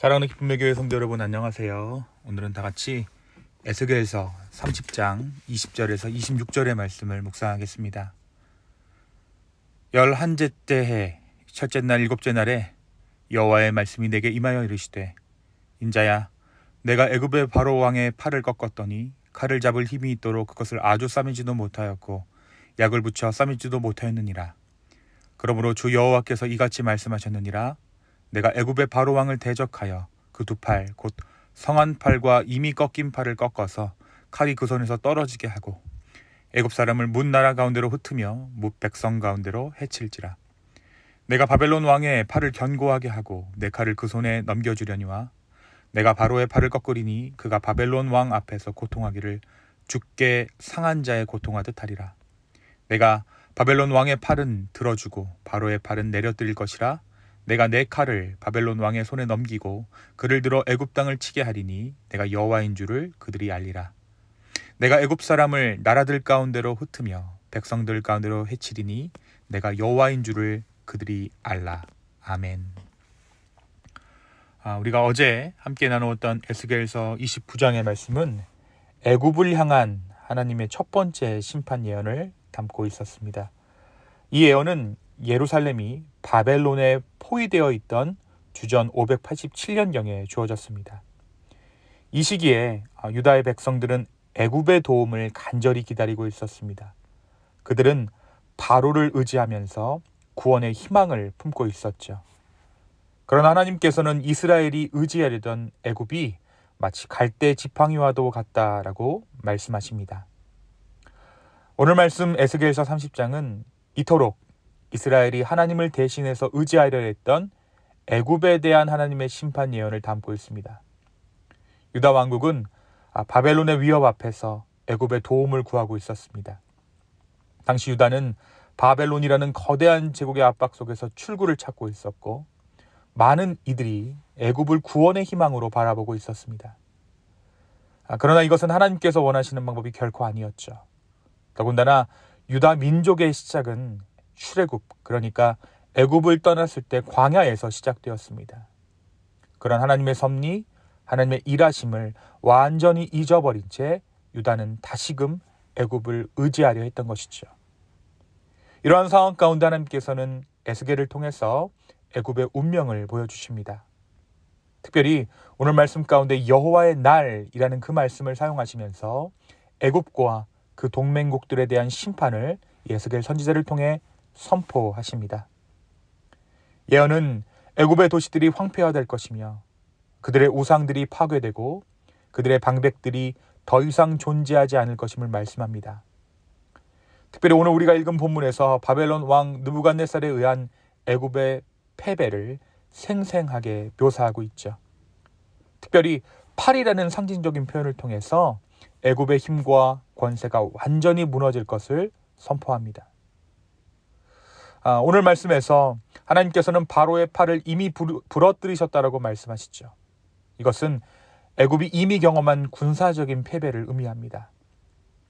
사랑하는 기쁨의 교회 성도 여러분 안녕하세요. 오늘은 다 같이 에스겔서 30장 20절에서 26절의 말씀을 묵상하겠습니다. 열한째 때해 첫째 날 일곱째 날에 여호와의 말씀이 내게 임하여 이르시되 인자야 내가 애굽의 바로 왕의 팔을 꺾었더니 칼을 잡을 힘이 있도록 그것을 아주 싸매지도 못하였고 약을 붙여 싸매지도 못하였느니라. 그러므로 주 여호와께서 이같이 말씀하셨느니라 내가 애굽의 바로 왕을 대적하여 그 두 팔 곧 성한 팔과 이미 꺾인 팔을 꺾어서 칼이 그 손에서 떨어지게 하고 애굽 사람을 문 나라 가운데로 흩으며 무 백성 가운데로 해칠지라. 내가 바벨론 왕의 팔을 견고하게 하고 내 칼을 그 손에 넘겨주려니와 내가 바로의 팔을 꺾으리니 그가 바벨론 왕 앞에서 고통하기를 죽게 상한 자의 고통하듯 하리라. 내가 바벨론 왕의 팔은 들어주고 바로의 팔은 내려뜨릴 것이라 내가 내 칼을 바벨론 왕의 손에 넘기고 그를 들어 애굽 땅을 치게 하리니 내가 여호와인 줄을 그들이 알리라. 내가 애굽 사람을 나라들 가운데로 흩으며 백성들 가운데로 해치리니 내가 여호와인 줄을 그들이 알라. 아멘. 아, 우리가 어제 함께 나누었던 에스겔서 29장의 말씀은 애굽을 향한 하나님의 첫 번째 심판 예언을 담고 있었습니다. 이 예언은 예루살렘이 바벨론에 포위되어 있던 주전 587년경에 주어졌습니다. 이 시기에 아, 유다의 백성들은 애굽의 도움을 간절히 기다리고 있었습니다. 그들은 바로를 의지하면서 구원의 희망을 품고 있었죠. 그러나 하나님께서는 이스라엘이 의지하려던 애굽이 마치 갈대 지팡이와도 같다라고 말씀하십니다. 오늘 말씀 에스겔서 30장은 이토록 이스라엘이 하나님을 대신해서 의지하려 했던 애굽에 대한 하나님의 심판 예언을 담고 있습니다. 유다 왕국은 아, 바벨론의 위협 앞에서 애굽의 도움을 구하고 있었습니다. 당시 유다는 바벨론이라는 거대한 제국의 압박 속에서 출구를 찾고 있었고 많은 이들이 애굽을 구원의 희망으로 바라보고 있었습니다. 아, 그러나 이것은 하나님께서 원하시는 방법이 결코 아니었죠. 더군다나 유다 민족의 시작은 출애굽 그러니까 애굽을 떠났을 때 광야에서 시작되었습니다. 그런 하나님의 섭리, 하나님의 일하심을 완전히 잊어버린 채 유다는 다시금 애굽을 의지하려 했던 것이죠. 이러한 상황 가운데 하나님께서는 에스겔을 통해서 애굽의 운명을 보여주십니다. 특별히 오늘 말씀 가운데 여호와의 날이라는 그 말씀을 사용하시면서 애굽과 그 동맹국들에 대한 심판을 에스겔 선지자를 통해 선포하십니다. 예언은 애굽의 도시들이 황폐화될 것이며 그들의 우상들이 파괴되고 그들의 방백들이 더 이상 존재하지 않을 것임을 말씀합니다. 특별히 오늘 우리가 읽은 본문에서 바벨론 왕 느부갓네살에 의한 애굽의 패배를 생생하게 묘사하고 있죠. 특별히 팔이라는 상징적인 표현을 통해서 애굽의 힘과 권세가 완전히 무너질 것을 선포합니다. 아, 오늘 말씀에서 하나님께서는 바로의 팔을 이미 부러뜨리셨다라고 말씀하시죠. 이것은 애굽이 이미 경험한 군사적인 패배를 의미합니다.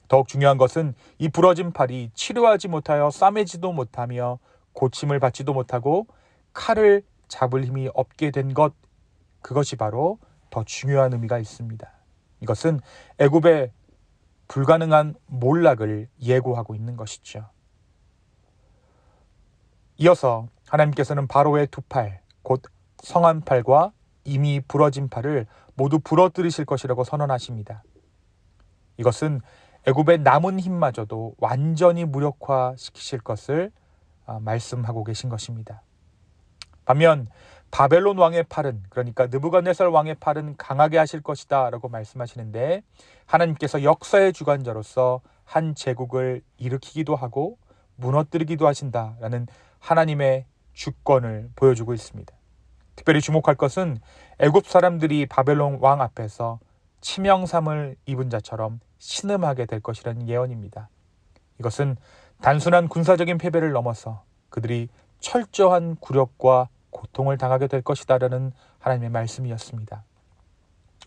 더욱 중요한 것은 이 부러진 팔이 치료하지 못하여 싸매지도 못하며 고침을 받지도 못하고 칼을 잡을 힘이 없게 된 것, 그것이 바로 더 중요한 의미가 있습니다. 이것은 애굽의 불가능한 몰락을 예고하고 있는 것이죠. 이어서 하나님께서는 바로의 두 팔, 곧 성한 팔과 이미 부러진 팔을 모두 부러뜨리실 것이라고 선언하십니다. 이것은 애굽의 남은 힘마저도 완전히 무력화시키실 것을 아, 말씀하고 계신 것입니다. 반면 바벨론 왕의 팔은 그러니까 느부갓네살 왕의 팔은 강하게 하실 것이다라고 말씀하시는데 하나님께서 역사의 주관자로서 한 제국을 일으키기도 하고 무너뜨리기도 하신다라는 하나님의 주권을 보여주고 있습니다. 특별히 주목할 것은 애굽 사람들이 바벨론 왕 앞에서 치명삼을 입은 자처럼 신음하게 될 것이라는 예언입니다. 이것은 단순한 군사적인 패배를 넘어서 그들이 철저한 굴욕과 고통을 당하게 될 것이다라는 하나님의 말씀이었습니다.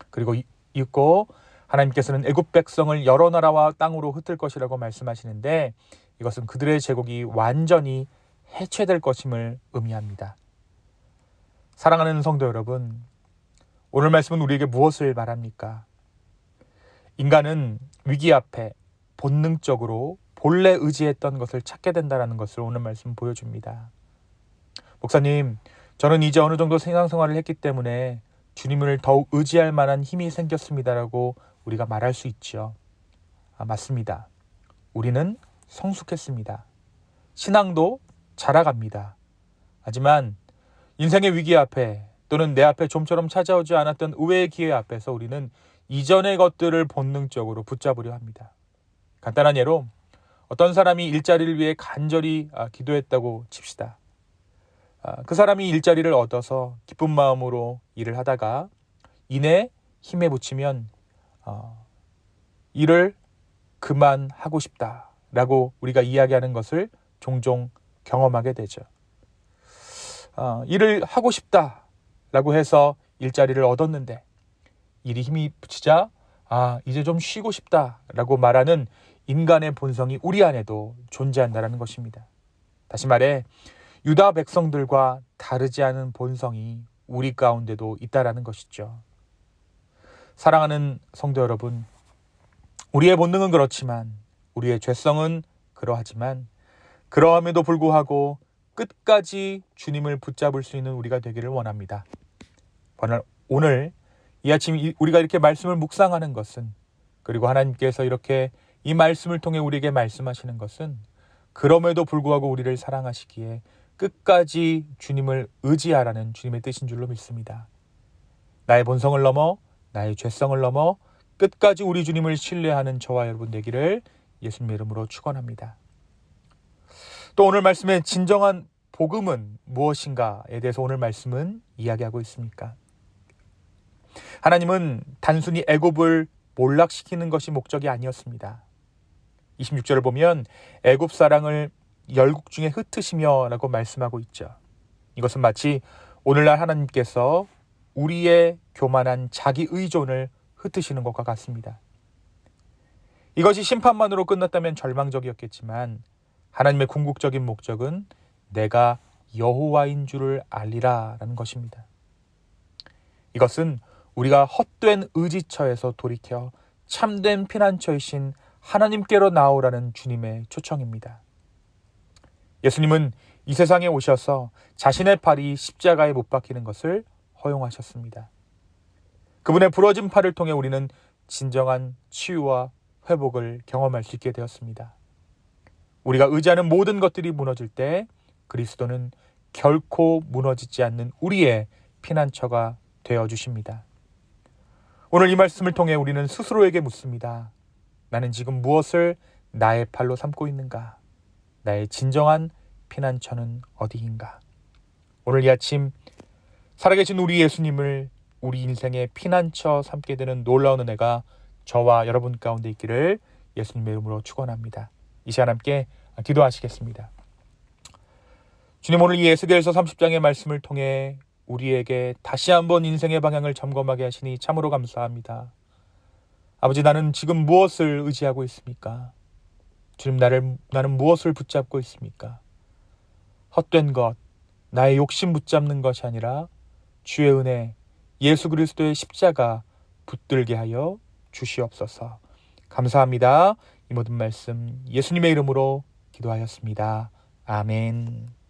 그리고 읽고 하나님께서는 애굽 백성을 여러 나라와 땅으로 흩을 것이라고 말씀하시는데 이것은 그들의 제국이 완전히 해체될 것임을 의미합니다. 사랑하는 성도 여러분, 오늘 말씀은 우리에게 무엇을 말합니까? 인간은 위기 앞에 본능적으로 본래 의지했던 것을 찾게 된다는 것을 오늘 말씀 보여줍니다. 목사님, 저는 이제 어느 정도 신앙생활을 했기 때문에 주님을 더욱 의지할 만한 힘이 생겼습니다라고 우리가 말할 수 있죠. 아, 맞습니다. 우리는 성숙했습니다. 신앙도 자라갑니다. 하지만 인생의 위기 앞에 또는 내 앞에 좀처럼 찾아오지 않았던 의외의 기회 앞에서 우리는 이전의 것들을 본능적으로 붙잡으려 합니다. 간단한 예로 어떤 사람이 일자리를 위해 간절히 아, 기도했다고 칩시다. 아, 그 사람이 일자리를 얻어서 기쁜 마음으로 일을 하다가 이내 힘에 붙이면 어, 일을 그만하고 싶다라고 우리가 이야기하는 것을 종종 경험하게 되죠. 어, 일을 하고 싶다라고 해서 일자리를 얻었는데 일이 힘이 붙이자 아 이제 좀 쉬고 싶다라고 말하는 인간의 본성이 우리 안에도 존재한다라는 것입니다. 다시 말해 유다 백성들과 다르지 않은 본성이 우리 가운데도 있다라는 것이죠. 사랑하는 성도 여러분, 우리의 본능은 그렇지만 우리의 죄성은 그러하지만 그러함에도 불구하고 끝까지 주님을 붙잡을 수 있는 우리가 되기를 원합니다. 오늘 이 아침 우리가 이렇게 말씀을 묵상하는 것은 그리고 하나님께서 이렇게 이 말씀을 통해 우리에게 말씀하시는 것은 그럼에도 불구하고 우리를 사랑하시기에 끝까지 주님을 의지하라는 주님의 뜻인 줄로 믿습니다. 나의 본성을 넘어 나의 죄성을 넘어 끝까지 우리 주님을 신뢰하는 저와 여러분 되기를 예수님 이름으로 축원합니다. 또 오늘 말씀의 진정한 복음은 무엇인가에 대해서 오늘 말씀은 이야기하고 있습니까? 하나님은 단순히 애굽을 몰락시키는 것이 목적이 아니었습니다. 26절을 보면 애굽 사랑을 열국 중에 흩으시며라고 말씀하고 있죠. 이것은 마치 오늘날 하나님께서 우리의 교만한 자기 의존을 흩으시는 것과 같습니다. 이것이 심판만으로 끝났다면 절망적이었겠지만 하나님의 궁극적인 목적은 내가 여호와인 줄을 알리라라는 것입니다. 이것은 우리가 헛된 의지처에서 돌이켜 참된 피난처이신 하나님께로 나오라는 주님의 초청입니다. 예수님은 이 세상에 오셔서 자신의 팔이 십자가에 못 박히는 것을 허용하셨습니다. 그분의 부러진 팔을 통해 우리는 진정한 치유와 회복을 경험할 수 있게 되었습니다. 우리가 의지하는 모든 것들이 무너질 때 그리스도는 결코 무너지지 않는 우리의 피난처가 되어 주십니다. 오늘 이 말씀을 통해 우리는 스스로에게 묻습니다. 나는 지금 무엇을 나의 팔로 삼고 있는가? 나의 진정한 피난처는 어디인가? 오늘 이 아침 살아계신 우리 예수님을 우리 인생의 피난처 삼게 되는 놀라운 은혜가 저와 여러분 가운데 있기를 예수님의 이름으로 축원합니다. 이 시간 함께 기도하시겠습니다. 주님 오늘 이 에스겔서 30장의 말씀을 통해 우리에게 다시 한번 인생의 방향을 점검하게 하시니 참으로 감사합니다. 아버지 나는 지금 무엇을 의지하고 있습니까? 주님 나를 나는 무엇을 붙잡고 있습니까? 헛된 것, 나의 욕심 붙잡는 것이 아니라 주의 은혜, 예수 그리스도의 십자가 붙들게 하여 주시옵소서. 감사합니다. 이 모든 말씀 예수님의 이름으로 기도하였습니다. 아멘.